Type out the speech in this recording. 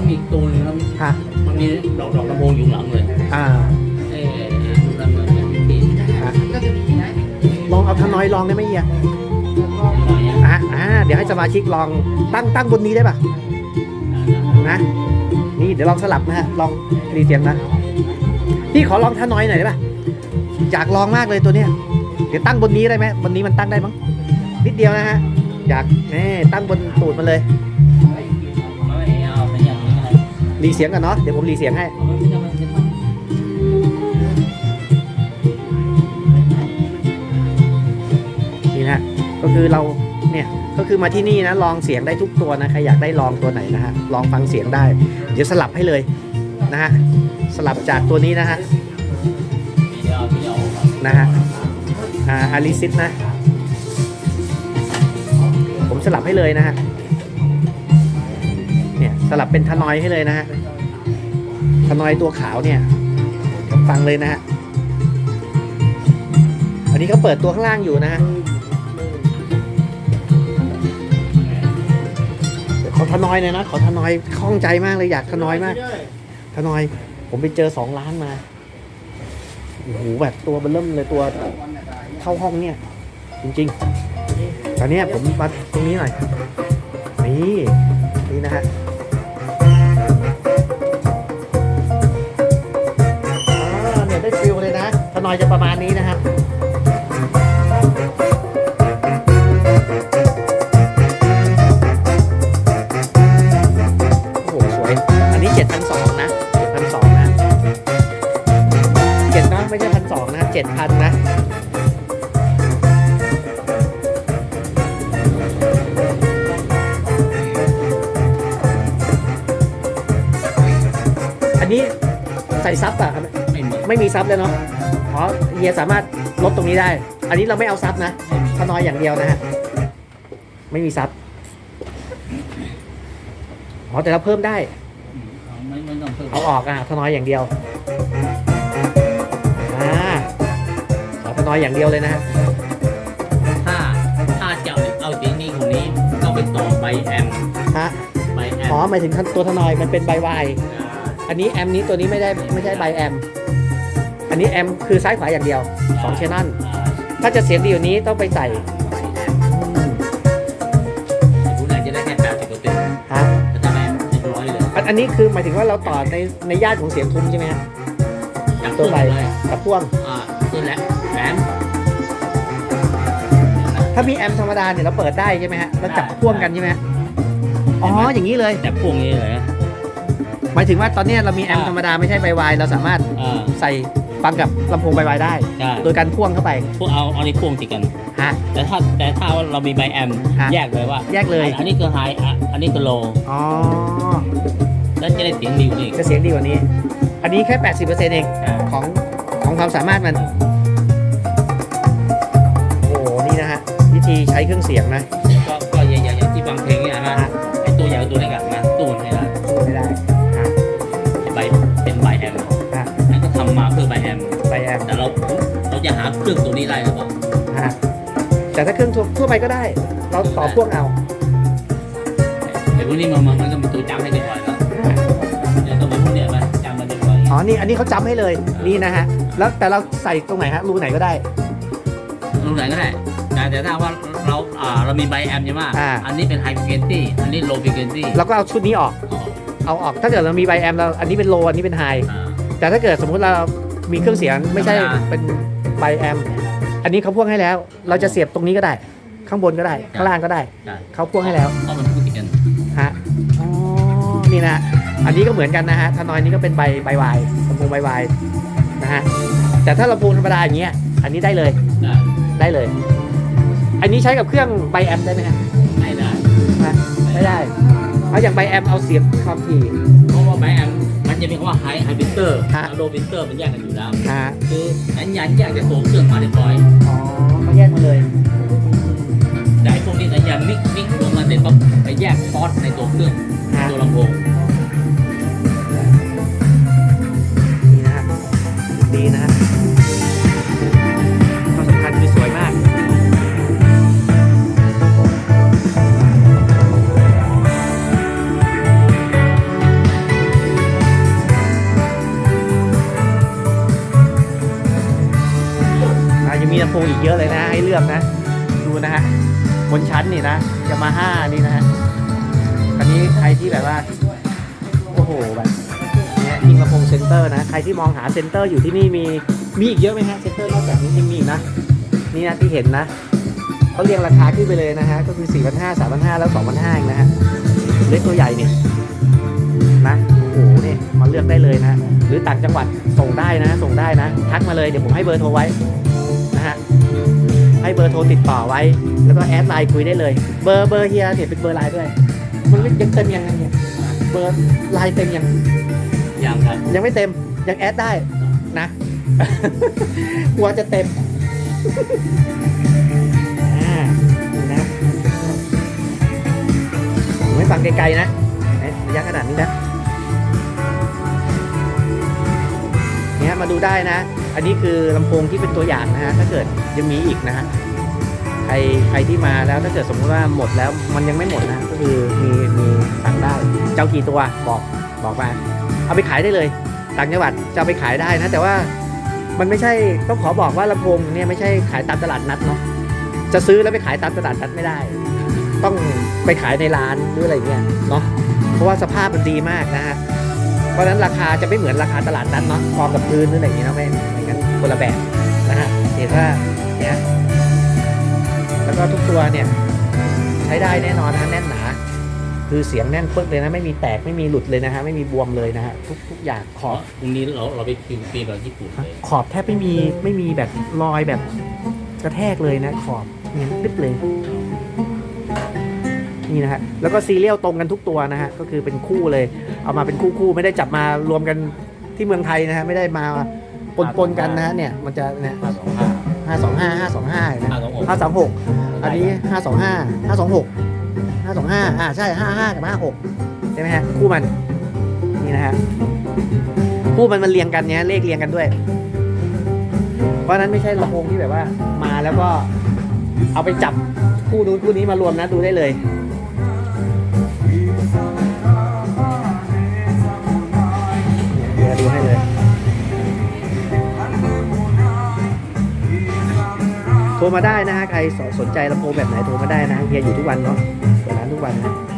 มันมีอีกตัวหนึงแล้วฮะมันมีดอกดอกลำโพงอยู่ข้างหลังเลยอ่าเอ้ดูลำเลยที่ก็จะมีนะลองเอาทานอยลองได้ไหมเฮียหน่อยอะอะอ่าเดี๋ยวให้สมาชิกลองตั้งตั้งบนนี้ได้ป่ะนะนี่เดี๋ยวลองสลับนะฮะลองรีเสียงนะพี่ขอลองทานอยหน่อยได้ป่ะอยากลองมากเลยตัวเนี้ยเดี๋ยวตั้งบนนี้ได้ไหมบนนี้มันตั้งได้มั้งนิดเดียวนะฮะอยากแน่ตั้งบนตูดมันเลย รีเสียงกันเนาะเดี๋ยวผมรีเสียงให้นี่นะก็คือเราเนี่ยก็คือมาที่นี่นะลองเสียงได้ทุกตัวนะใครอยากได้ลองตัวไหนนะฮะลองฟังเสียงได้ เดี๋ยวสลับให้เลยนะฮะสลับจากตัวนี้นะฮะนะฮะอาริซิสนะ ผมสลับให้เลยนะฮะ สลับเป็นทนอยให้เลยนะฮะทนอยตัวขาวเนี่ยฟังเลยนะฮะอันนี้เขาเปิดตัวข้างล่างอยู่นะฮะขอทนอยหน่อยนะขอทนอยคล่องใจมากเลยอยากทนอยมากทนอยผมไปเจอสองล้านมาโอ้โหแบบตัวเบนเริ่มเลยตัวเข้าห้องเนี่ย จริงๆ ตอนนี้ผมมาตรงนี้หน่อย นี่ นี่นะฮะ อยจะประมาณนี้นะครับโอ้โหสวยอันนี้7,200นะ7,200นะเจ็ดนะไม่ใช่พันสองนะ7,000นะอันนี้ใส่ซับอะครับไม่มีไม่มีซับเลยเนาะ อ๋อเฮียสามารถลดตรงนี้ได้ อันนี้เราไม่เอาซับนะไม่มีขนอยอย่างเดียวนะฮะ ไม่มีซับอ๋อแต่เราเพิ่มได้ เอาไม่ไม่ต้องเพิ่มเอาออกอะทนอยอย่างเดียวอ่าขอทนอยอย่างเดียวเลยนะฮะ ถ้าถ้าจะเอาเสียงนี้ของนี้ต้องไปต่อใบแอมฮะ ใบแอมอ๋อหมายถึงตัวทนอยมันเป็นใบวาย อันนี้แอมนี้ตัวนี้ไม่ได้ไม่ใช่ใบแอม อันนี้แอมคือซ้ายขวาอย่างเดียวสอง channel ถ้าจะเสียงดีกว่านี้ต้องไปใส่อืมคุณอาจจะได้แค่แปดสิบเปอร์เซ็นต์ฮะแต่ถ้าไม่เรียบร้อยเลยอันอันนี้คือหมายถึงว่าเราต่อในในย่านของเสียงทุ้มใช่ไหมฮะจากตัวต้นใบเลยกับพ่วง อ่าต้นแหละแหลมถ้ามีแอมธรรมดาเนี่ยเราเปิดได้ใช่ไหมฮะแล้วจับพ่วงกันใช่ไหมฮะอ๋ออย่างนี้เลย แต่พวกนี้เลยนะหมายถึงว่าตอนเนี้ยเรามีแอมธรรมดาไม่ใช่ใบวายเราสามารถอ่าใส่ ฟังกับลำโพงใบวายได้ ใช่โดยการพ่วงเข้าไปพวกเอาเอาในพ่วงติดกัน ฮะ แต่ถ้าแต่ถ้าเรามีใบแอมฮะ แยกเลยว่าแยกเลย อันนี้คือไฮอันนี้คือโลอ๋อ แล้วจะได้เสียงดีกว่านี้อีกจะเสียงดีกว่านี้ อันนี้แค่ 80%เองอ่าของของความสามารถมัน โอ้โหนี่นะฮะ วิธีใช้เครื่องเสียงนะ ไปก็ได้ เราต่อพ่วงเอาไอ้พวกนี้มันมันมันก็มีตัวจำให้เรียบร้อยแล้วเดี๋ยวต้องมาพวกเนี้ยมาจำมาเรียบร้อยอ๋อนี่อันนี้เขาจำให้เลยนี่นะฮะแล้วแต่เราใส่ตรงไหนฮะรูไหนก็ได้รูไหนก็ได้แต่แต่ถ้าว่าเราอ่าเรามีใบแอมใช่ไหมอ่าอันนี้เป็นไฮฟ r เ q นตี้อันนี้โลฟ r เ q นตี้เราก็เอาชุดนี้ออกเอาออกถ้าเกิดเรามีใบแอมเราอันนี้เป็นโลอันนี้เป็นไฮแต่ถ้าเกิดสมมุติเรามีเครื่องเสียงไม่ใช่ธรรมดาเป็นใบแอมอันนี้เขาพ่วงให้แล้ว เราจะเสียบตรงนี้ก็ได้ ข้างบนก็ได้ ข้างล่างก็ได้ใช่เขาพ่วงให้แล้วเพราะมันพูดติดกันฮะ อ๋อ นี่นะ อันนี้ก็เหมือนกันนะฮะทานอยนี่ก็เป็นใบใบวายลำโพงใบวายนะฮะ แต่ถ้าลำโพงธรรมดาอย่างเงี้ย อันนี้ได้เลย ได้ได้เลย อันนี้ใช้กับเครื่องใบแอมได้ไหมฮะไม่ได้ ฮะไม่ได้ เอาอย่างใบแอมเอาเสียบความถี่ เพราะว่าใบแอมมันจะมีคำว่าไฮไฮฟิลเตอร์ฮะ โลฟิลเตอร์มันแยกกันอยู่แล้ว ฮะ คือสัญญาณแยกจากตัวเครื่องมาเรียบร้อยอ๋อเขาแยกมาเลย แต่ช่วงนี้สัญญาณมิกมิกลงมาเสร็จปุ๊บไปแยกฟอสในตัวเครื่องตัวลำโพงนี่นะฮะดีนะฮะความสำคัญคือสวยมากเราจะมีลำโพงอีกเยอะเลยนะให้เลือกนะ ดูนะฮะ บนชั้นนี่นะยามาฮ่านี่นะฮะอันนี้ใครที่แบบว่า โอ้โหแบบเนี่ยยิงลำโพงเซ็นเตอร์นะ ใครที่มองหาเซ็นเตอร์อยู่ที่นี่มีมีอีกเยอะไหมฮะเซ็นเตอร์นอกจากนี้ยังมีนะ นี่นะที่เห็นนะเขาเรียงราคาขึ้นไปเลยนะฮะ ก็คือ 4 5 0 0 3 5 0 0 แล้ว 2 5 0 0เองนะฮะ เล็กตัวใหญ่เนี่ยนะโอ้โหเนี่ยมาเลือกได้เลยนะ หรือต่างจังหวัดส่งได้นะ ส่งได้นะ ทักมาเลย เดี๋ยวผมให้เบอร์โทรไว้นะฮะ ให้เบอร์โทรติดต่อไว้ แล้วก็แอดไลน์คุยได้เลย เบอร์เบอร์เฮียเนี่ยเป็นเบอร์ไลน์ด้วยมันไม่ยังเต็มยังไงเนี่ยเบอร์ไลน์เต็มยังยังครับยังไม่เต็มยังแอดได้นะกลัวจะเต็มอ่านี่นะผมไม่ฟังไกลๆนะเอ๊ะระยะขนาดนี้นะเนี่ยมาดูได้นะ อันนี้คือลำโพงที่เป็นตัวอย่างนะฮะถ้าเกิดยังมีอีกนะฮะใครใครที่มาแล้วถ้าเกิดสมมติว่าหมดแล้วมันยังไม่หมดนะก็คือมีมีสั่งได้เจ้ากี่ตัวบอกบอกมาเอาไปขายได้เลยต่างจังหวัดจะไปขายได้นะ แต่ว่ามันไม่ใช่ต้องขอบอกว่าลำโพงเนี่ยไม่ใช่ขายตามตลาดนัดเนาะจะซื้อแล้วไปขายตามตลาดนัดไม่ได้ ต้องไปขายในร้านหรืออะไรเงี้ยเนาะเพราะว่าสภาพมันดีมากนะฮะ เพราะฉะนั้นราคาจะไม่เหมือนราคาตลาดนัดเนาะกองกับพื้นหรืออะไรอย่างเงี้ยเนาะไม่ไม่งั้นคนละแบบนะฮะเห็นว่าเนี่ยแล้วก็ทุกตัวเนี่ยใช้ได้แน่นอนนะแน่นหนา คือเสียงแน่นปึ๊กเลยนะไม่มีแตกไม่มีหลุดเลยนะฮะไม่มีบวมเลยนะฮะทุกทุกอย่างขอบพรุ่งนี้เราเราไปกินปีแบบญี่ปุ่นเลยขอบแทบไม่มีไม่มีแบบรอยแบบกระแทกเลยนะขอบเนี่ยตึ๊บเลย นี่นะฮะแล้วก็ซีเรียลตรงกันทุกตัวนะฮะก็คือเป็นคู่เลย เอามาเป็นคู่คู่ๆไม่ได้จับมารวมกันที่เมืองไทยนะฮะไม่ได้มาปนปนๆกันนะฮะเนี่ยมันจะเนี่ยห้าสองห้าห้าสองห้าห้าสองห้านะห้าสองหกห้าสองหกอันนี้ห้าสองห้าห้าสองหกห้าสองห้าอ่าใช่ห้าห้ากับห้าหกใช่ไหมฮะคู่มันนี่นะฮะคู่มันมันเรียงกันเนี้ยเลขเรียงกันด้วย เพราะฉะนั้นไม่ใช่ลำโพงที่แบบว่ามาแล้วก็เอาไปจับคู่นู้นคู่นี้มารวมนะดูได้เลย นี่ยเดี๋ยวดูให้เลยโทรมาได้นะฮะใครสนใจลำโพงแบบไหนโทรมาได้นะเฮียอยู่ทุกวันเนาะเปิดร้านทุกวันนะ